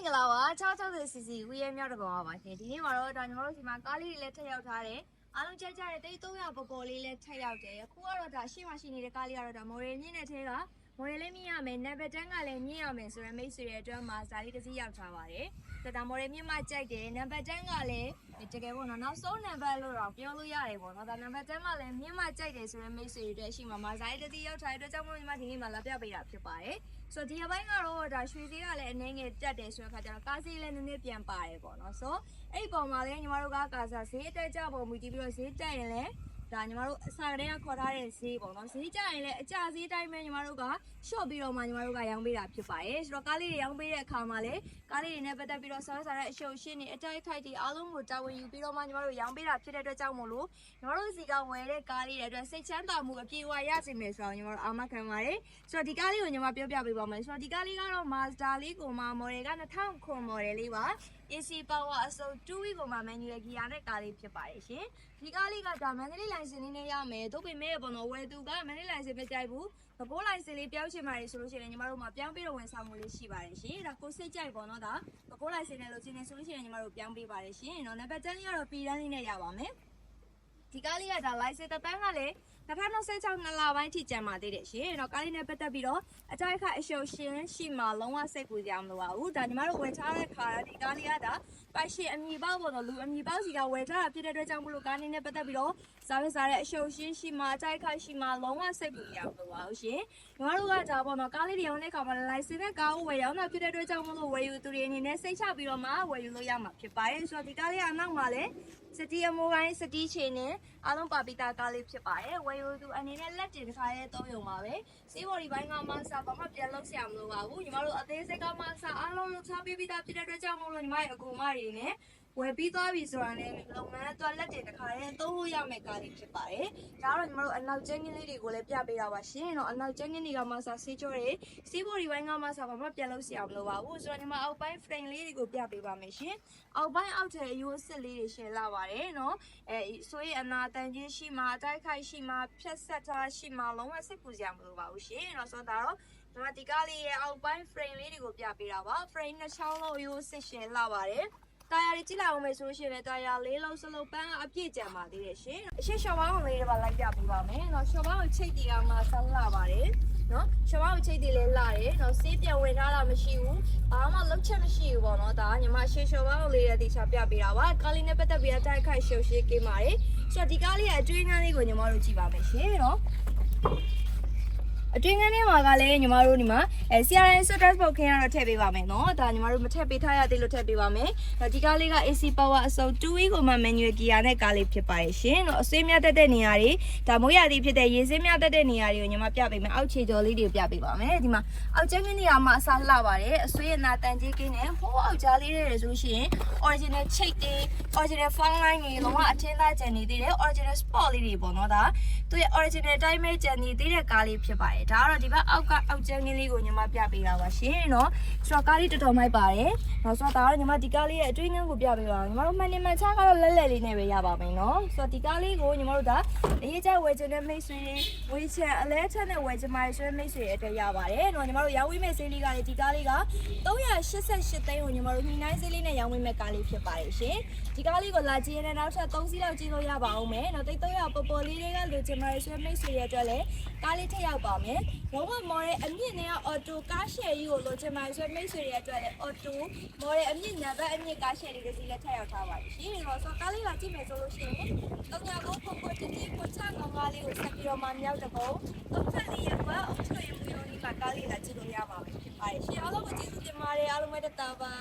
င်္ဂလာပါ660 cc ဝီရဲမြောက်တကောင်ပါပါရှင်ဒီနေ့မှာတော့ဒါညီမတို့ဒီမှာကားလေးတွေလည်းထည့်ရောက်ထားတယ်အားလုံးကြိုက်ကြတဲ့တိတ်300ပေါ်ပေါ်လေးလည်းထည့်ရောက်တယ်အခုကတော့ဒါရှေ့မှာရှိနေတဲ့ကားလေးကတော့ဒါမော်ရယ်မြင့်တဲ့ထဲက မော်ရယ်လေးမြင့်ရမယ်နံပါတ်တန်းကလည်းမြင့်ရမယ်ဆိုရယ်မိတ်ဆွေရဲ့အတွက်မှာဇာလေးတစ်စီးရောက်ထားပါတယ်ဒါဒါမော်ရယ်မြင့်မှကြိုက်တယ်နံပါတ်တန်းကလည်းတကယ်ပေါ့နော်နောက်ဆုံးနံပါတ်လို့တော့ပြောလို့ရတယ်ပေါ့နော်ဒါနံပါတ်တန်းကလည်းမြင့်မှကြိုက်တယ်ဆိုရယ်မိတ်ဆွေတွေအတွက်ရှိမှာမှာဇာလေးတစ်စီးရောက်ထားတဲ့အတွက်ကြောင့်မို့ညီမဒီနေ့မှာလာပြပေးတာဖြစ်ပါတယ်ဆိုတော့ဒီအပိုင်းကတော့ဒါရွှေသေးကလည်းအနေငယ်တက်တယ်ဆိုတဲ့ခါကျတော့ကားစီးလည်းနည်းနည်းပြန်ပါတယ်ပေါ့နော်ဆိုတော့အဲ့ဒီပုံမှာလည်းညီမတို့ကကာစားဈေးအတက်ကြပုံမူတည်ပြီးတော့ဈေးတက်ရင်လည်း ဒါညီမတို့အစာကလေးကခေါ်ထားတဲ့ဈေးပေါ့နော်ဈေးကြရင်လည်းအကျဈေးတိုင်းပဲညီမတို့ကရှော့ပြီးတော့မှညီမတို့ကရောင်းပေးတာဖြစ်ပါတယ်ဆိုတော့ကားလေးတွေရောင်းပေးတဲ့အခါမှာလည်းကားလေးတွေနဲ့ပတ်သက်ပြီးတော့ဆောင်းစားတဲ့အရှုပ်ရှင်းနေအတိုက်ခိုက်တွေအားလုံးကိုတာဝန်ယူပြီးတော့မှညီမတို့ရောင်းပေးတာဖြစ်တဲ့အတွက်ကြောင့်မို့လို့ညီမတို့စီကဝယ်တဲ့ကားလေးတွေအတွက်စိတ်ချမ်းသာမှုအပြည့်အဝရစေမယ်ဆိုတော့ညီမတို့အာမခံပါတယ်ဆိုတော့ဒီကားလေးကိုညီမပြောပြပေးပါမယ်ဆိုတော့ဒီကားလေးကတော့ Mazda လေးကိုမှ model က2000ခွန် model လေးပါ AC power အစုံ2 week ကိုမှ manual gear နဲ့ကားလေးဖြစ်ပါတယ်ရှင်ဒီကားလေးကဒါ manual license လေးနဲ့ရမယ်တို့ပေမဲ့ပေါ့နော်ဝယ်သူက manual license မကြိုက်ဘူးသဘော license လေးပြောင်းချင်ပါတယ်ဆိုလို့ရှိရင်ညီမတို့မှာပြောင်းပြီးတော့ဝန်ဆောင်မှုလေးရှိပါတယ်ရှင်ဒါကိုစိတ်ကြိုက်ပေါ့နော်ဒါသဘော license နဲ့လို့ချင်းနေဆိုလို့ရှိရင်ညီမတို့ပြောင်းပေးပါတယ်ရှင်နော်နံပါတ်10လေးကတော့ပြည်တန်းလေးနဲ့ရပါမယ်ဒီကားလေးကဒါ license တစ်တန်းကလည်း 2026နှစ်လပိုင်းထိကျန်ပါသေးတယ်ရှင်။တော့ကားလေးနဲ့ပတ်သက်ပြီးတော့အကြိုက်ခအရှုပ်ရှင်းရှိမှလုံးဝစိတ်ကူကြမလို့ပါဘူး။ဒါညီမတို့ဝယ်ချတဲ့ခါဒီကားလေးကဒါပိုက်ရှင်အမီပေါက်ပေါ်တော့လူအမီပေါက်စီကဝယ်ချတာဖြစ်တဲ့အတွက်ကြောင့်မလို့ကားလေးနဲ့ပတ်သက်ပြီးတော့စားရစားတဲ့အရှုပ်ရှင်းရှိမှအကြိုက်ခရှိမှလုံးဝစိတ်ကူကြမလို့ပါဘူးရှင်။ညီမတို့ကဒါပေါ့နော်ကားလေးတွေရောင်းတဲ့ခါမှာလိုင်စင်နဲ့ကားကိုဝယ်ရောင်းတာဖြစ်တဲ့အတွက်ကြောင့်မလို့ဝယ်ယူသူတွေအနေနဲ့စိတ်ချပြီးတော့မှဝယ်ယူလို့ရမှာဖြစ်ပါတယ်။ဆိုတော့ဒီကားလေးကအနောက်မှာလည်းစတီအမိုးပိုင်းစတီချေနဲ့အားလုံးပါပီတာကားလေးဖြစ်ပါတယ်။ဝယ်ယူသူအနေနဲ့လက်တင်တစ်ခါရဲသုံးရုံပါပဲ။စေးဘော်ဒီပိုင်းကမှစဘာမှပြန်လုပ်ဆရာမလိုပါဘူး။ညီမတို့အသေးစိတ်ကမှစအားလုံးလုပ်ချပေးပြီးသားဖြစ်တဲ့အတွက်ကြောင့်မို့လို့ညီမရဲ့အကူမတွေနဲ့ ဝယ်ပြီးသွားပြီဆိုတာနဲ့လုပ်ငန်းအတွက်လက်တင်တစ်ခါရဲသုံးလို့ရမယ့်ကားလေးဖြစ်ပါတယ်။ဒါကတော့ညီမတို့အနောက်ကျင်းကင်းလေးတွေကိုလည်းပြပေးတာပါရှင်။တော့အနောက်ကျင်းကင်းတွေကမှစဆေးကြောတွေစေးဘော်ဒီပိုင်းကမှစဘာမှပြန်လုပ်ဆရာမလိုပါဘူး။ဆိုတော့ညီမအောက်ပိုင်း frame လေးတွေကိုပြပေးပါမယ်ရှင်။အောက်ပိုင်းအောက်ထည်အယိုးအစ်လေးတွေရှယ်လာပါတယ်နော်။အဲဆိုရင်အနာတန်ကြီးရှိမှအတိုက်ခိုက်ရှိမှဖြတ်ဆက်ထားရှိမှလုံးဝစိတ်ပူစရာမလိုပါဘူးရှင်။တော့ဆိုတော့ဒါတော့ဒီမှာဒီကားလေးရဲ့အောက်ပိုင်း frame လေးတွေကိုပြပေးတာပါ frame နှစ်ချောင်းလုံးအယိုးစစ်ရှယ်လာပါတယ် တာယာတွေကြည့်လိုက်အောင်မယ်ဆိုလို့ရှိရင်လည်းတာယာလေးလုံးစလုံးပန်းအပြည့်ကြံပါသေးတယ်ရှင်အရှေ့ရှော်ဘောင်းလေးတွေပါလိုက်ပြပေးပါမယ်နော်ရှော်ဘောင်းကိုချိတ်တီကမှဆက်လာပါတယ်နော်ရှော်ဘောင်းကိုချိတ်တီလည်းလာတယ်နော်စေးပြန်ဝင်ထားတာမရှိဘူးဘာမှလုံးချက်မရှိဘူးပေါ့နော်ဒါကညီမရှေ့ရှော်ဘောင်းလေးတွေတိချပြပေးတာပါကားလေးနဲ့ပတ်သက်ပြီးတိုက်ခိုက်ရှုပ်ရှေးကင်းပါတယ်ဆိုတော့ဒီကားလေးရဲ့အကျွေးနှမ်းလေးကိုညီမတို့ကြည့်ပါမယ်ရှင်နော် အတွင်းကန်းထဲမှာကလည်းညီမတို့ဒီမှာအဲ CRN Stress Box ခင်းရတော့ထည့်ပေးပါမယ်နော်ဒါညီမတို့မထည့်ပေးထားရသေးလို့ထည့်ပေးပါမယ်ဒါဒီကားလေးက AC Power အစုံ2 week ကိုမှ manual gear နဲ့ကားလေးဖြစ်ပါရဲ့ရှင်နော်အဆွေးမြတ်တက်တဲ့နေရာတွေဒါမိုးရသည်ဖြစ်တဲ့ရေစင်းမြတ်တက်တဲ့နေရာတွေကိုညီမပြပေးမယ်အောက်ခြေကျော်လေးတွေကိုပြပေးပါမယ်ဒီမှာအောက်ကျန်းကင်းနေရာမှာအစားလှပါတယ်အဆွေးရနာတန်ကြီးကင်းနဲ့ဟိုးအောက်ကြားလေးတွေဆိုလို့ရှိရင် original chick တွေ original font line တွေလုံးဝအထင်းသားကျန်နေသေးတယ် original sport လေးတွေပေါ့နော်ဒါသူရဲ့ original အတိုင်းပဲကျန်နေသေးတဲ့ကားလေးဖြစ်ပါတယ်ဒါကတော့ဒီဘက်အောက်ကအောက်ကျန်းကင်းလေးကိုညီမပြပေးတာပါရှင်နော်ဆိုတော့ကားလေးတော်တော်မိုက်ပါတယ်နော်ဆိုတော့ဒါကတော့ညီမဒီကားလေးရဲ့အတွင်းကန်းကိုပြပေးပါညီမတို့မှန်နေမှန်ချကတော့လက်လက်လေးနဲ့ပဲရပါမယ်နော်ဆိုတော့ဒီကားလေးကိုညီမတို့ဒါအရေးကြဝယ်ချင်တဲ့မိတ်ဆွေဝေးချင်အလဲချက်နဲ့ဝယ်ချင်ပါဆွေမိတ်ဆွေအတွက်ရပါတယ်နော်ညီမတို့ရောင်းဝေးမဲ့ဈေးလေးကလည်းဒီကားလေးက388သိန်းကိုညီမတို့ညှိနှိုင်းဈေးလေးနဲ့ရောင်းဝေးမဲ့ကားလေးဖြစ်ပါတယ်ရှင်ဒီကားလေးကိုလာကြည့်ရတဲ့နောက်ထပ်3စီးလောက်ကြည့်လို့ရပါအောင်မယ်နော်တိတ်300ပေါ်ပေါ်လေးတွေကလိုချင်ပါဆွေမိတ်ဆွေရဲ့အတွက်လည်းကားလေးထည့်ရောက်ပါမယ်လုံးဝမော်ရဲ့အမြင့်နဲ့အော်တိုကားရှယ်ကြီးကိုလိုချင်ပါဆွေမိတ်ဆွေရဲ့အတွက်လည်းအော်တိုမော်ရဲ့အမြင့်နံပါတ်အမြင့်ကားရှယ်လေးတစ်စီးလည်းထည့်ရောက်ထားပါတယ်ရှင်နော်ဆိုကားလေးလာကြည့်မယ်ဆိုလို့ရှိရင်တော့ညာကိုပုံပေါ်တတိကိုချငေါငါလေးကိုဆက်ပြီးတော့မှမြောက်တကုံတော့ဖက်လေးရဲ့ဘာအုပ်ချုပ်ရေးမှုရုံးဒီမှာကားလေးလာကြည့်လို့ရပါမယ်ဖြစ်ပါတယ်ရှင်အားလုံးကိုကျေးဇူးတင်ပါတယ်အားလုံးပဲတတာပါ